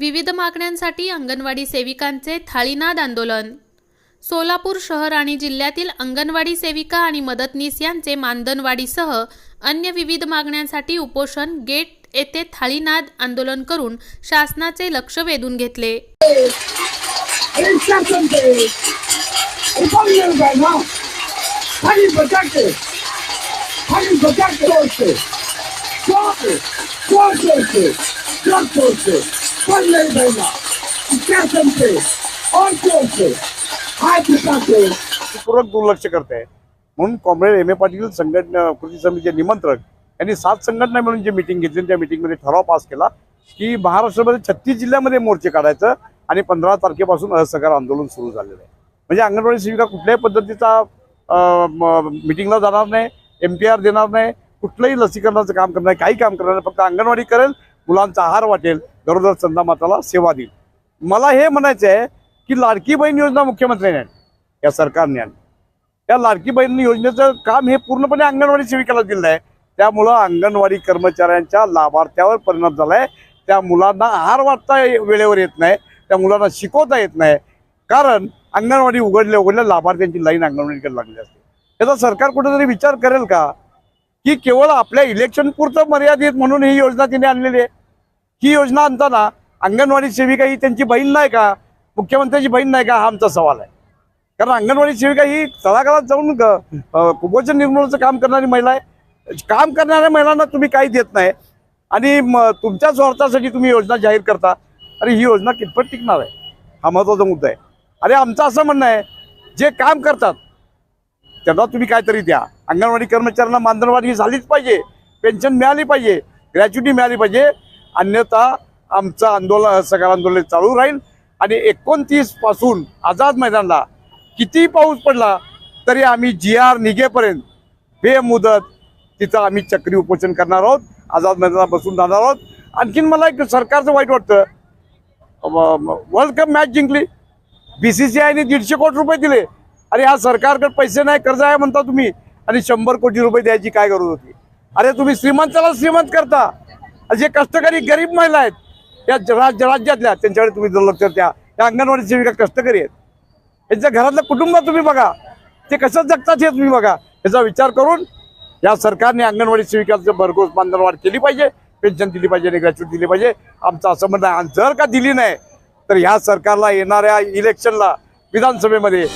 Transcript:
विविध मागण्यांसाठी अंगणवाडी सेविकांचे थाळीनाद आंदोलन. सोलापूर शहर आणि जिल्ह्यातील अंगणवाडी सेविका आणि मदतनीस यांचे मानधनवाढीसह अन्य विविध मागण्यांसाठी उपोषण गेट येथे थाळीनाद आंदोलन करून शासनाचे लक्ष वेधून घेतले. Exactamente. ley venga. Y Hay importante. Hay importante पूर्वक दुर्लक्ष करते आहे म्हणून कॉम्रेड एम ए पाटील संघटना कृती समितीचे निमंत्रक यांनी सात संघटना मिळून जी मिटिंग घेतली त्या मिटिंगमध्ये ठराव पास केला की महाराष्ट्रामध्ये छत्तीस जिल्ह्यामध्ये मोर्चे काढायचं आणि पंधरा तारखेपासून असहकार आंदोलन सुरू झालेलं आहे म्हणजे अंगणवाडी सेविका कुठल्याही पद्धतीचा मिटिंगला जाणार नाही एम पी आर देणार नाही कुठलंही लसीकरणाचं काम करणार काही काम करणार नाही फक्त अंगणवाडी करेल मुलांचा आहार वाटेल गरोदर चंदा माताला सेवा देईल. मला हे म्हणायचं आहे की लाडकी बहीण योजना मुख्यमंत्र्यांनी आणली. या सरकारने आणली. त्या लाडकी बहीण योजनेचं काम हे पूर्णपणे अंगणवाडी सेविकेला दिलं आहे. त्यामुळं अंगणवाडी कर्मचाऱ्यांच्या लाभार्थ्यावर परिणाम झाला आहे त्या मुलांना आहार वाटता वेळेवर येत नाही. त्या मुलांना शिकवता येत नाही. कारण अंगणवाडी उघडल्या उघडल्या लाभार्थ्यांची लाईन अंगणवाडीकडे लागली असते. याचा सरकार कुठेतरी विचार करेल का? की केवळ आपल्या इलेक्शन पुरतं मर्यादित म्हणून ही योजना तिने आणलेली आहे. ही योजना आणताना अंगणवाडी सेविका ही त्यांची बहीण नाही का? मुख्यमंत्र्यांची बहीण नाही का? हा आमचा सवाल आहे. कारण अंगणवाडी सेविका ही तळागाळात जाऊन ग- कुपोषण निर्मूलनाचं काम करणारी महिला आहे. काम करणाऱ्या महिलांना तुम्ही काही देत नाही. आणि मग तुमच्या स्वार्थासाठी तुम्ही योजना जाहीर करता. अरे ही योजना कितपत टिकणार आहे? हा महत्त्वाचा मुद्दा आहे. अरे आमचं असं म्हणणं आहे जे काम करतात त्यांना तुम्ही काहीतरी द्या. अंगणवाडी कर्मचाऱ्यांना मानधनवाढ ही झालीच पाहिजे. पेन्शन मिळाली पाहिजे. ग्रॅच्युटी मिळाली पाहिजे. अन्यथा आमचं आंदोलन सगळं आंदोलन चालू राहील. आणि एकोणतीसपासून आझाद मैदानला किती पाऊस पडला तरी आम्ही जी आर निघेपर्यंत बेमुदत तिथं आम्ही चक्री उपोषण करणार आहोत. आझाद मैदानात बसून राहणार आहोत. आणखीन मला एक सरकारचं वाईट वाटतं. वर्ल्ड कप मॅच जिंकली. बी सी सी आयने दीडशे कोटी रुपये दिले. अरे हा सरकारकडे पैसे नाही कर्ज आहे म्हणता तुम्ही. आणि शंभर कोटी रुपये द्यायची काय गरज होती? अरे तुम्ही श्रीमंताला श्रीमंत करता. जे कष्टकरी गरीब महिला आहेत या ज- राज्यातल्या त्यांच्याकडे तुम्ही दुर्लक्ष त्या त्या अंगणवाडी सेविका कष्टकरी आहेत. यांच्या घरातलं कुटुंब तुम्ही बघा ते कसं जगतात हे तुम्ही बघा. याचा विचार करून या सरकारने अंगणवाडी सेविकाचं भरघोस मानधनवाढ केली पाहिजे पेन्शन दिली पाहिजे आणि ग्रॅच्युटी दिली पाहिजे. आमचं असं म्हणणं आहे आणि जर का दिली नाही तर ह्या सरकारला येणाऱ्या इलेक्शनला विधानसभेमध्ये